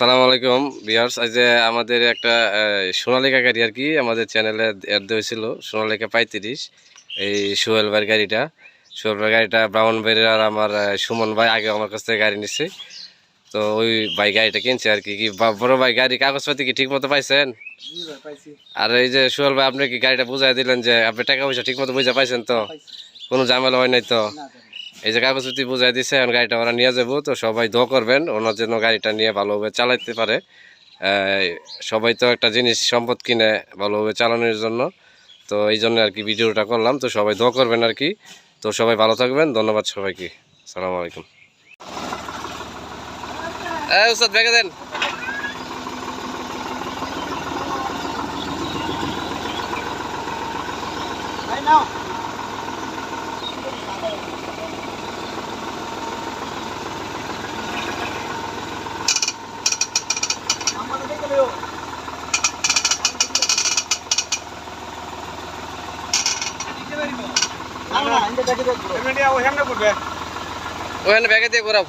সালাম আলাইকুম বিয়ার্স আজ যে আমাদের একটা সোনালিকা গাড়ি আর কি আমাদের চ্যানেলে অ্যাড হয়েছিল সোনালিকা পঁয়ত্রিশ এই সোহেল ভাইয়ের গাড়িটা। সোহেল ভাইয়ের গাড়িটা ব্রাউন ভাইয়ের আর আমার সুমন ভাই আগে আমার কাছ থেকে গাড়ি নিচ্ছে তো ওই ভাই গাড়িটা কিনছে আর কি। কি বড় ভাই গাড়ি কাগজপাতি কি ঠিক মতো পাইছেন আর এই যে সোহেল ভাই আপনি কি গাড়িটা বুঝাই দিলেন যে আপনি টাকা পয়সা ঠিক মতো বুঝে পাইছেন তো? কোনো ঝামেলা হয় নাই তো? এই যে কাগজপত্র বুঝাই দিছে, এখন গাড়িটা ওরা নিয়ে যাব, তো সবাই দোয়া করবেন, ওনার জন্য গাড়িটা নিয়ে ভালোভাবে চালাইতে পারে। সবাই তো একটা জিনিস সম্পদ কিনে ভালোভাবে চালানোর জন্য, তো এই জন্য আর কি ভিডিওটা করলাম, তো সবাই দোয়া করবেন আর কি। তো সবাই ভালো থাকবেন, ধন্যবাদ সবাইকে। সালাম আলাইকুম। দেন। ওখানে ব্যাগে দিয়ে ঘোরাও।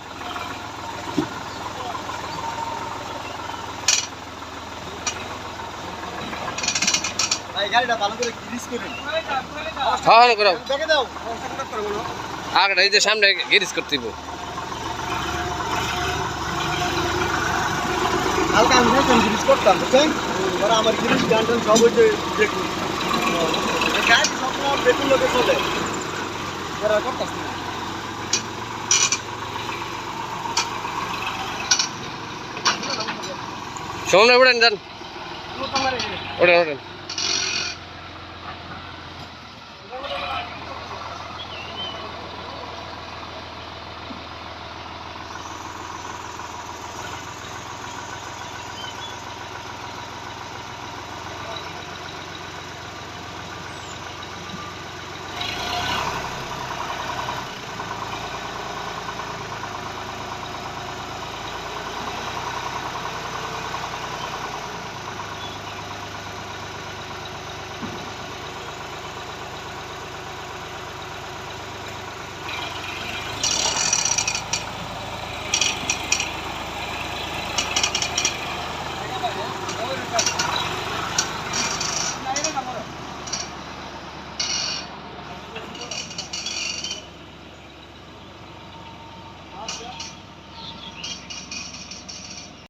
গাড়িটা ভালো করে গ্রিস করে হ্যাঁ হ্যাঁ আগটা এই যে সামনে গিরিস করতে দিব হালকা আমি দেখলাম করতাম বুঝছেন? আমার গানটান সব ওই যে দেখুন। গাড়ি সবসময় বেতন লোকে চলে। Pero la cortas, tío. Son una orden, Yeah.